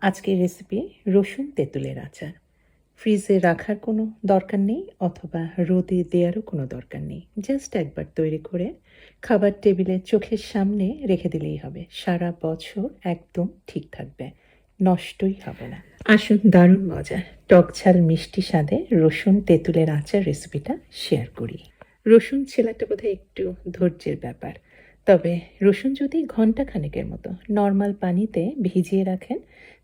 আজকের রেসিপি রসুন তেঁতুলের আচার। ফ্রিজে রাখার কোনো দরকার নেই অথবা রোদে দেওয়ারও কোনো দরকার নেই। জাস্ট একবার তৈরি করে খাবার টেবিলে চোখের সামনে রেখে দিলেই হবে। সারা বছর একদম ঠিক থাকবে। নষ্টই হবে না। আসুন দারুণ মজা। টক ঝাল মিষ্টি স্বাদে রসুন তেঁতুলের আচার রেসিপিটা শেয়ার করি। রসুন ছেলাটা বোধহয় একটু ধৈর্যের ব্যাপার। তবে রসুন যদি ঘণ্টা খানেকের মতো নর্মাল পানিতে ভিজিয়ে রাখেন,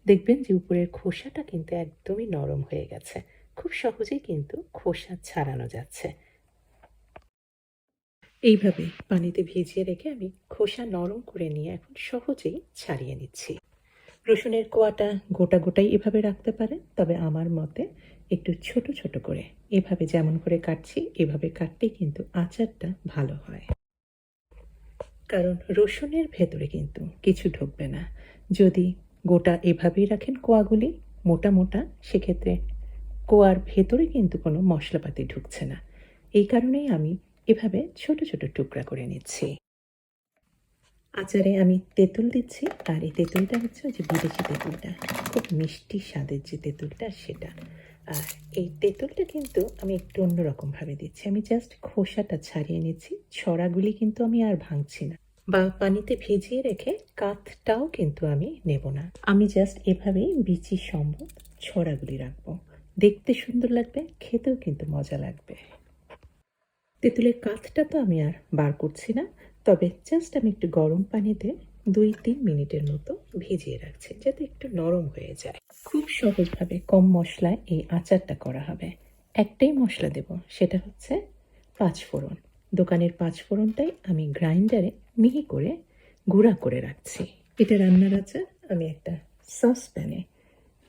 দেখবেন যে উপরের খোসাটা কিন্তু একদমই নরম হয়ে গেছে। খুব সহজেই কিন্তু খোসা ছাড়ানো যাচ্ছে। এইভাবে পানিতে ভিজিয়ে রেখে আমি খোসা নরম করে নিয়ে এখন সহজেই ছাড়িয়ে নিচ্ছি। রসুনের কোয়াটা গোটা গোটাই এভাবে রাখতে পারেন, তবে আমার মতে একটু ছোট ছোট করে। এভাবে যেমন করে কাটছি, এভাবে কাটতেই কিন্তু আচারটা ভালো হয়। কারণ রসুনের ভেতরে কিন্তু কিছু ঢুকবে না। যদি গোটা এভাবেই রাখেন কোয়াগুলি, মোটা মোটা, সেক্ষেত্রে কোয়ার ভেতরে কিন্তু কোনো মশলাপাতি ঢুকছে না। এই কারণেই আমি এভাবে ছোট ছোট টুকরা করে নিচ্ছি। আচারে আমি তেঁতুল দিচ্ছি, আর এই তেঁতুলটা হচ্ছে যে বিদেশি তেঁতুলটা, খুব মিষ্টি স্বাদের যে তেঁতুলটা সেটা। আর এই তেঁতুলটা কিন্তু আমি একটু অন্যরকমভাবে দিচ্ছি। আমি জাস্ট খোসাটা ছাড়িয়ে নিচ্ছি। ছড়াগুলি কিন্তু আমি আর ভাঙছি না। বা পানিতে ভিজিয়ে রেখে কাঠটাও কিন্তু আমি নেব না। আমি জাস্ট এভাবেই বিচি সম্ভব ছড়াগুলি রাখব। দেখতে সুন্দর লাগবে, খেতেও কিন্তু মজা লাগবে। তেঁতুলের কাঠটা তো আমি আর বার করছি না। তবে জাস্ট আমি একটু গরম পানিতে দুই তিন মিনিটের মতো ভিজিয়ে রাখছি যাতে একটু নরম হয়ে যায়। খুব সহজভাবে কম মশলায় এই আচারটা করা হবে। একটাই মশলা দেব, সেটা হচ্ছে পাঁচফোড়ন। দোকানের পাঁচফোড়নটাই আমি গ্রাইন্ডারে মিহি করে গুঁড়া করে রাখছি। এটা রান্নার আচার, আমি একটা সসপ্যানে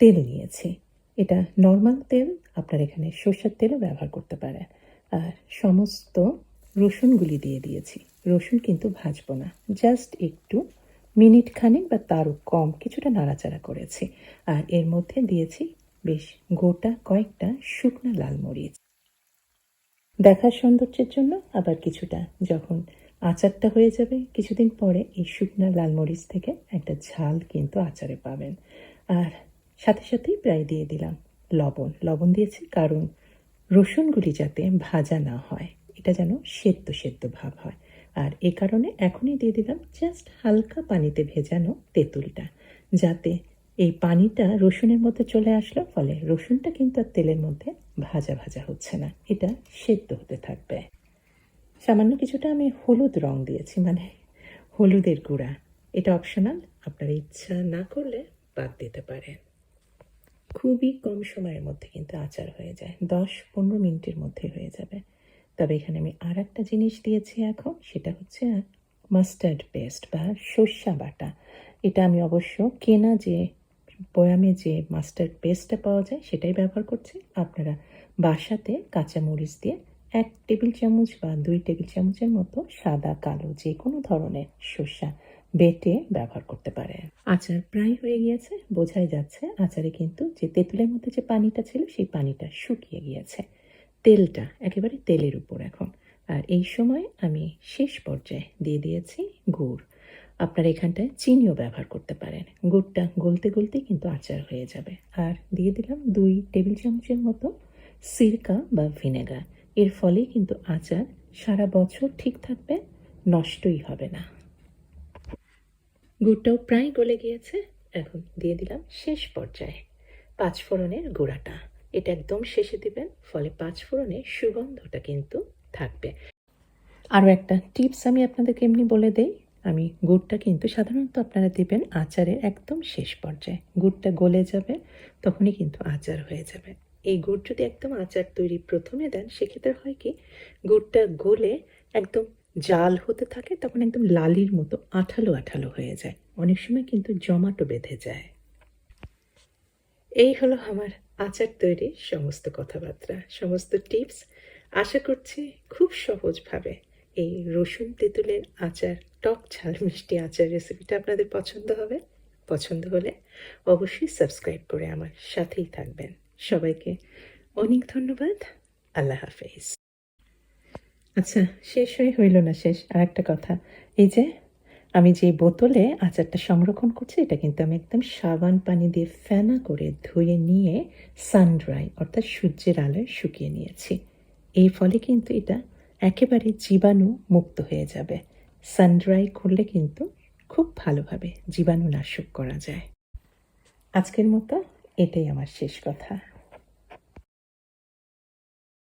তেল নিয়েছি। এটা নর্মাল তেল, আপনার এখানে সর্ষের তেলও ব্যবহার করতে পারেন আর সমস্ত রসুনগুলি দিয়ে দিয়েছি। রসুন কিন্তু ভাজবো না, জাস্ট একটু মিনিট খানেক বা তারও কম কিছুটা নাড়াচাড়া করেছি। আর এর মধ্যে দিয়েছি বেশ গোটা কয়েকটা শুকনো লাল মরিচ। দেখার সৌন্দর্যের জন্য আবার কিছুটা যখন আচারটা হয়ে যাবে কিছুদিন পরে এই শুকনা লাল মরিচ থেকে একটা ঝাল কিন্তু আচারে পাবেন। আর সাথে সাথেই প্রায় দিয়ে দিলাম লবণ। লবণ দিয়েছি কারণ রসুনগুলি যাতে ভাজা না হয়, এটা যেন সেদ্ধ সেদ্ধ ভাব হয়। আর এ কারণে এখনই দিয়ে দিলাম জাস্ট হালকা পানিতে ভেজানো তেঁতুলটা, যাতে এই পানিটা রসুনের মধ্যে চলে আসলো, ফলে রসুনটা কিন্তু আর তেলের মধ্যে ভাজা ভাজা হচ্ছে না, এটা সেদ্ধ হতে থাকবে। সামান্য কিছুটা আমি হলুদ রং দিয়েছি মানে হলুদের গুঁড়া, এটা অপশনাল আপনার ইচ্ছা না করলে বাদ দিতে পারেন। খুবই কম সময়ের মধ্যে কিন্তু আচার হয়ে যায়, দশ পনেরো মিনিটের মধ্যে হয়ে যাবে। তবে এখানে আমি আর একটা জিনিস দিয়েছি এখন, সেটা হচ্ছে মাস্টার্ড পেস্ট বা সর্ষা বাটা। এটা আমি অবশ্য কেনা যে বয়ামে যে মাস্টার্ড পেস্টটা পাওয়া যায়, সেটাই ব্যবহার করছি। আপনারা বাসাতে কাঁচামরিচ দিয়ে এক টেবিল চামচ বা দুই টেবিল চামচের মতো সাদা, কালো যে কোনো ধরনের সর্ষা বেটে ব্যবহার করতে পারে আচার প্রায় হয়ে গিয়েছে, বোঝাই যাচ্ছে আচারে কিন্তু যে তেঁতুলের মধ্যে যে পানিটা ছিল, সেই পানিটা শুকিয়ে গিয়েছে। তেলটা একেবারে তেলের উপর এখন। আর এই সময় আমি শেষ পর্যায়ে দিয়ে দিয়েছি গুড়। আপনারা এখানটায় চিনিও ব্যবহার করতে পারেন। গুড়টা গলতে গলতে কিন্তু আচার হয়ে যাবে। আর দিয়ে দিলাম দুই টেবিল চামচের মতো সিরকা বা ভিনেগার। এর ফলে কিন্তু আচার সারা বছর ঠিক থাকবে, নষ্টই হবে না। গুড়টাও প্রায় গলে গিয়েছে। এখন দিয়ে দিলাম শেষ পর্যায়ে পাঁচফোড়নের গুঁড়াটা। এটা একদম শেষে দিবেন, ফলে পাঁচফোড়নের সুগন্ধটা কিন্তু থাকবে। আরও একটা টিপস আমি আপনাদেরকে এমনি বলে দেই, আমি গুড়টা কিন্তু সাধারণত আপনারা দেবেন আচারের একদম শেষ পর্যায়ে। গুড়টা গলে যাবে, তখনই কিন্তু আচার হয়ে যাবে। এই গুড় যদি একদম আচার তৈরি প্রথমে দেন, সেক্ষেত্রে হয় কি, গুড়টা গলে একদম জাল হতে থাকে, তখন একদম লালির মতো আঠালো আঠালো হয়ে যায়। অনেক সময় কিন্তু জমাটো বেঁধে যায়। এই হলো আমার আচার তৈরির সমস্ত কথাবার্তা, সমস্ত টিপস আশা করছি খুব সহজভাবে এই রসুন তেঁতুলের আচার, টক ঝাল মিষ্টি আচার রেসিপিটা আপনাদের পছন্দ হবে। পছন্দ হলে অবশ্যই সাবস্ক্রাইব করে আমার সাথেই থাকবেন। সবাইকে অনেক ধন্যবাদ। আল্লাহ হাফেজ। আচ্ছা শেষ হয়ে হইল না শেষ? আর একটা কথা। এই যে আমি যে বোতলে আচারটা সংরক্ষণ করছি, এটা কিন্তু আমি একদম সাবান পানি দিয়ে ফেনা করে ধুয়ে নিয়ে সান ড্রাই অর্থাৎ সূর্যের আলোয় শুকিয়ে নিয়েছি। এই ফলে কিন্তু এটা একেবারে জীবাণু মুক্ত হয়ে যাবে। সান ড্রাই করলে কিন্তু খুব ভালোভাবে জীবাণু নাশক করা যায়। আজকের মতো এটাই আমার শেষ কথা।